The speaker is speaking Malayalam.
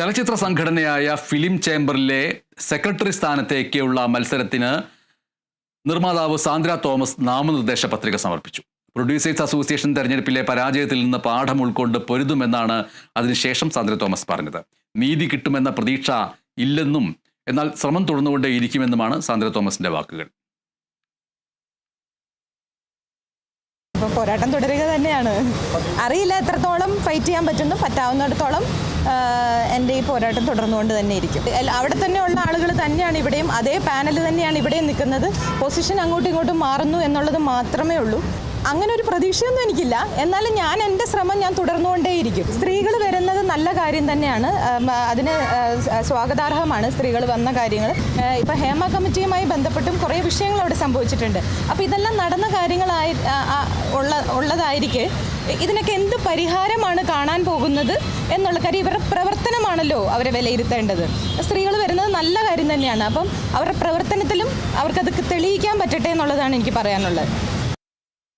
ചലച്ചിത്ര സംഘടനയായ ഫിലിം ചേംബറിലെ സെക്രട്ടറി സ്ഥാനത്തേക്കുള്ള മത്സരത്തിന് നിർമ്മാതാവ് സാന്ദ്ര തോമസ് നാമനിർദ്ദേശ പത്രിക സമർപ്പിച്ചു. പ്രൊഡ്യൂസേഴ്സ് അസോസിയേഷൻ തെരഞ്ഞെടുപ്പിലെ പരാജയത്തിൽ നിന്ന് പാഠം ഉൾക്കൊണ്ട് പൊരുതുമെന്നാണ് അതിനുശേഷം സാന്ദ്ര തോമസ് പറഞ്ഞത്. നീതി കിട്ടുമെന്ന പ്രതീക്ഷ ഇല്ലെന്നും എന്നാൽ ശ്രമം തുടർന്നുകൊണ്ടേയിരിക്കുമെന്നുമാണ് സാന്ദ്ര തോമസിന്റെ വാക്കുകൾ. അപ്പോൾ പോരാട്ടം തുടരുക തന്നെയാണ്. അറിയില്ല എത്രത്തോളം ഫൈറ്റ് ചെയ്യാൻ പറ്റുന്നു പറ്റാവുന്നിടത്തോളം എന്റെ ഈ പോരാട്ടം തുടർന്നുകൊണ്ട് തന്നെ ഇരിക്കും. അവിടെ തന്നെയുള്ള ആളുകൾ തന്നെയാണ് ഇവിടെയും അതേ പാനൽ തന്നെയാണ് ഇവിടെയും നിൽക്കുന്നത്. പൊസിഷൻ അങ്ങോട്ടും ഇങ്ങോട്ടും മാറുന്നു എന്നുള്ളത് മാത്രമേ ഉള്ളൂ. അങ്ങനെ ഒരു പ്രതീക്ഷയൊന്നും എനിക്കില്ല. എന്നാലും ഞാൻ എന്റെ ശ്രമം ഞാൻ തുടർന്നുകൊണ്ടേയിരിക്കും. സ്ത്രീകൾ കാര്യം തന്നെയാണ്. അതിന് സ്വാഗതാർഹമാണ് സ്ത്രീകൾ വന്ന കാര്യങ്ങൾ. ഇപ്പം ഹേമ കമ്മിറ്റിയുമായി ബന്ധപ്പെട്ടും കുറേ വിഷയങ്ങൾ അവിടെ സംഭവിച്ചിട്ടുണ്ട്. അപ്പോൾ ഇതെല്ലാം നടന്ന കാര്യങ്ങളായി ഉള്ള ഉള്ളതായിരിക്കെ ഇതിനൊക്കെ എന്ത് പരിഹാരമാണ് കാണാൻ പോകുന്നത് എന്നുള്ള കാര്യം ഇവരുടെ പ്രവർത്തനമാണല്ലോ അവരെ വിലയിരുത്തേണ്ടത്. സ്ത്രീകൾ വരുന്നത് നല്ല കാര്യം തന്നെയാണ്. അപ്പം അവരുടെ പ്രവർത്തനത്തിലും അവർക്കത് തെളിയിക്കാൻ പറ്റട്ടെ എന്നുള്ളതാണ് എനിക്ക് പറയാനുള്ളത്.